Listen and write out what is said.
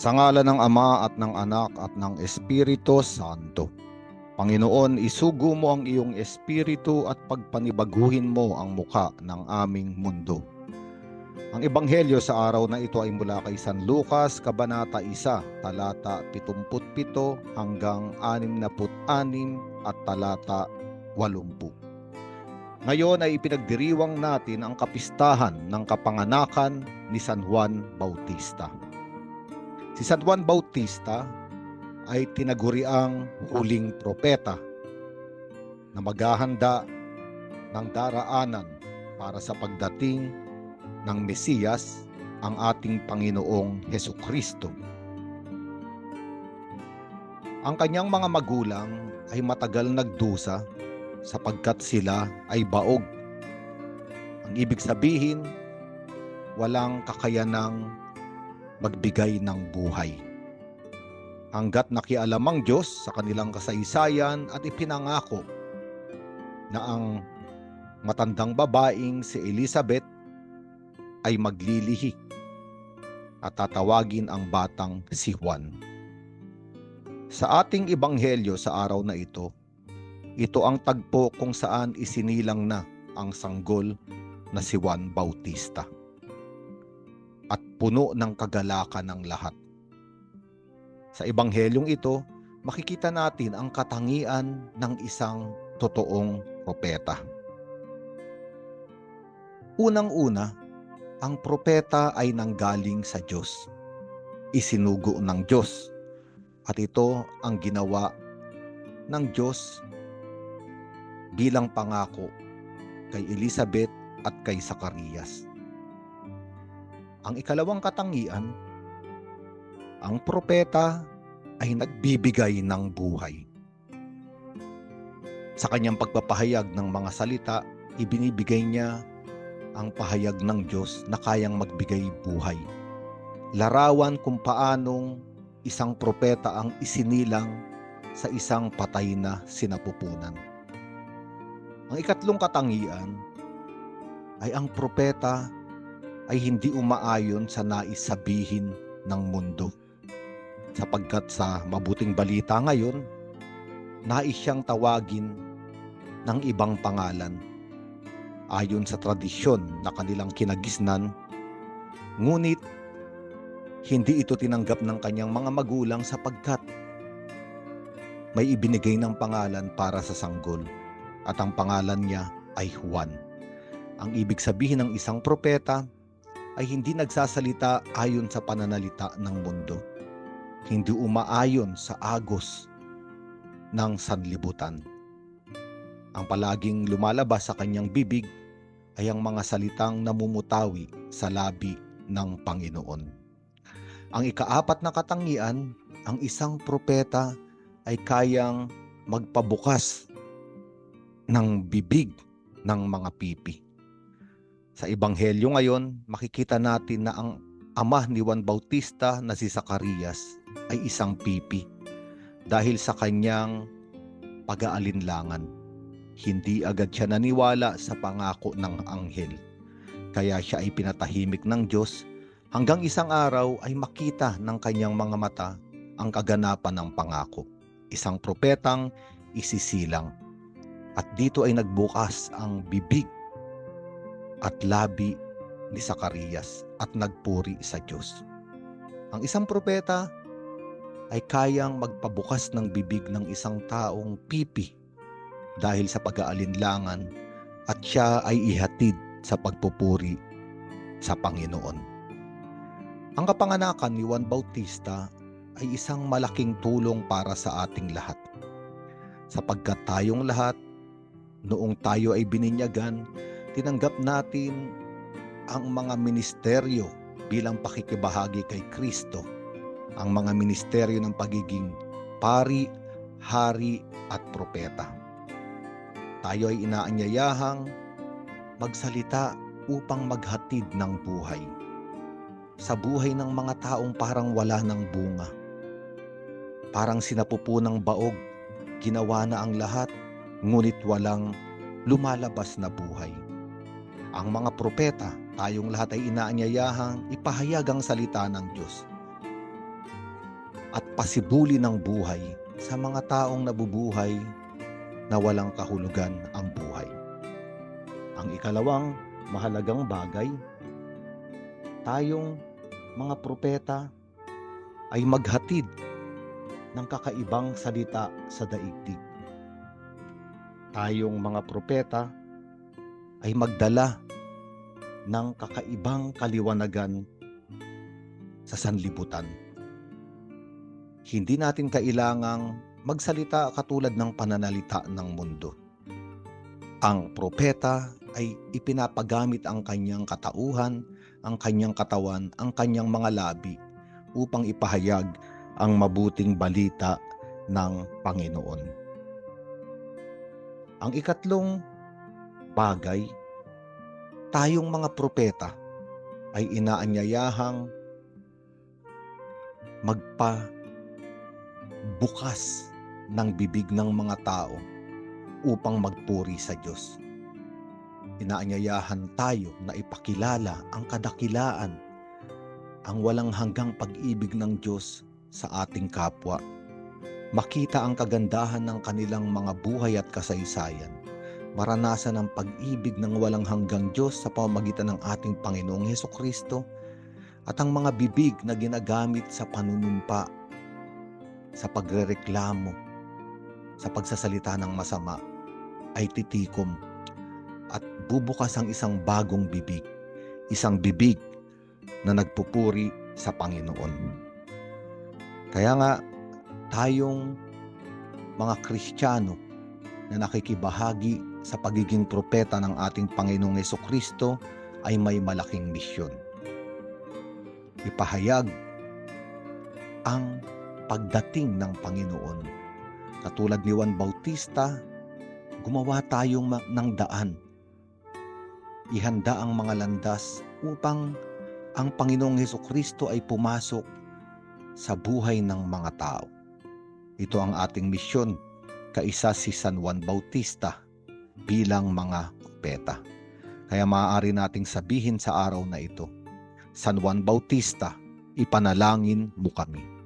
Sa ngala ng Ama at ng Anak at ng Espiritu Santo. Panginoon, isugo mo ang iyong espiritu at pagpanibaguhin mo ang muka ng aming mundo. Ang ebanghelyo sa araw na ito ay mula kay San Lucas, Kabanata 1, talata 77 hanggang 66 at talata 80. Ngayon ay ipinagdiriwang natin ang kapistahan ng kapanganakan ni San Juan Bautista. Si San Juan Bautista ay tinaguriang huling propeta na maghahanda ng daraanan para sa pagdating ng Mesiyas ang ating Panginoong Heso Kristo. Ang kanyang mga magulang ay matagal nagdusa sapagkat sila ay baog. Ang ibig sabihin, walang kakayanang magbigay ng buhay. Hanggat nakialam ang Diyos sa kanilang kasaysayan at ipinangako na ang matandang babaeng si Elizabeth ay maglilihi at tatawagin ang batang si Juan. Sa ating ibanghelyo sa araw na ito, ito ang tagpo kung saan isinilang na ang sanggol na si Juan Bautista at puno ng kagalakan ng lahat. Sa ebanghelyong ito, makikita natin ang katangian ng isang totoong propeta. Unang-una, ang propeta ay nanggaling sa Diyos. Isinugo ng Diyos. At ito ang ginawa ng Diyos bilang pangako kay Elizabeth at kay Zacarias. Ang ikalawang katangian, ang propeta ay nagbibigay ng buhay. Sa kanyang pagpapahayag ng mga salita, ibinibigay niya ang pahayag ng Diyos na kayang magbigay buhay. Larawan kung paanong isang propeta ang isinilang sa isang patay na sinapupunan. Ang ikatlong katangian ay ang propeta ay hindi umaayon sa nais sabihin ng mundo. Sapagkat sa mabuting balita ngayon, nais siyang tawagin ng ibang pangalan. Ayon sa tradisyon na kanilang kinagisnan, ngunit hindi ito tinanggap ng kanyang mga magulang sapagkat may ibinigay ng pangalan para sa sanggol at ang pangalan niya ay Juan. Ang ibig sabihin ng isang propeta ay hindi nagsasalita ayon sa pananalita ng mundo. Hindi umaayon sa agos ng sanlibutan. Ang palaging lumalabas sa kanyang bibig ay ang mga salitang namumutawi sa labi ng Panginoon. Ang ikaapat na katangian, ang isang propeta ay kayang magpabukas ng bibig ng mga pipi. Sa ebanghelyo ngayon, makikita natin na ang ama ni Juan Bautista na si Zacarias ay isang pipi dahil sa kanyang pag-aalinlangan. Hindi agad siya naniwala sa pangako ng anghel. Kaya siya ay pinatahimik ng Diyos hanggang isang araw ay makita ng kanyang mga mata ang kaganapan ng pangako. Isang propetang isisilang. At dito ay nagbukas ang bibig at labi ni Zacarias at nagpuri sa Diyos. Ang isang propeta ay kayang magpabukas ng bibig ng isang taong pipi dahil sa pag-aalinlangan at siya ay ihatid sa pagpupuri sa Panginoon. Ang kapanganakan ni Juan Bautista ay isang malaking tulong para sa ating lahat. Sapagkat tayong lahat, noong tayo ay bininyagan, tinanggap natin ang mga ministeryo bilang pakikibahagi kay Kristo. Ang mga ministeryo ng pagiging pari, hari at propeta. Tayo ay inaanyayahang magsalita upang maghatid ng buhay. Sa buhay ng mga taong parang wala ng bunga. Parang sinapupunang baog, ginawa na ang lahat, ngunit walang lumalabas na buhay. Ang mga propeta, tayong lahat ay inaanyayahang ipahayag ang salita ng Diyos. at pasibuli ng buhay sa mga taong nabubuhay na walang kahulugan ang buhay. Ang ikalawang mahalagang bagay, tayong mga propeta ay maghatid ng kakaibang salita sa daigdig. Tayong mga propeta ay magdala ng kakaibang kaliwanagan sa sanlibutan. Hindi natin kailangang magsalita katulad ng pananalita ng mundo. Ang propeta ay ipinapagamit ang kanyang katauhan, ang kanyang katawan, ang kanyang mga labi upang ipahayag ang mabuting balita ng Panginoon. Ang ikatlong bagay, tayong mga propeta ay inaanyayahang magpa bukas ng bibig ng mga tao upang magpuri sa Diyos. Inaanyayahan tayo na ipakilala ang kadakilaan, ang walang hanggang pag-ibig ng Diyos sa ating kapwa. Makita ang kagandahan ng kanilang mga buhay at kasaysayan. Maranasan ang pag-ibig ng walang hanggang Diyos sa pamamagitan ng ating Panginoong Heso Kristo at ang mga bibig na ginagamit sa panunumpa, sa pagrereklamo, sa pagsasalita ng masama ay titikom at bubukas ang isang bagong bibig, isang bibig na nagpupuri sa Panginoon. Kaya nga, tayong mga Kristiyano na nakikibahagi sa pagiging propeta ng ating Panginoong Yeso Kristo ay may malaking misyon. Ipahayag ang pagdating ng Panginoon. Katulad ni Juan Bautista, gumawa tayong ng daan. Ihanda ang mga landas upang ang Panginoong Heso Kristo ay pumasok sa buhay ng mga tao. Ito ang ating misyon, kaisa si San Juan Bautista bilang mga propeta. Kaya maaari nating sabihin sa araw na ito, San Juan Bautista, ipanalangin mo kami.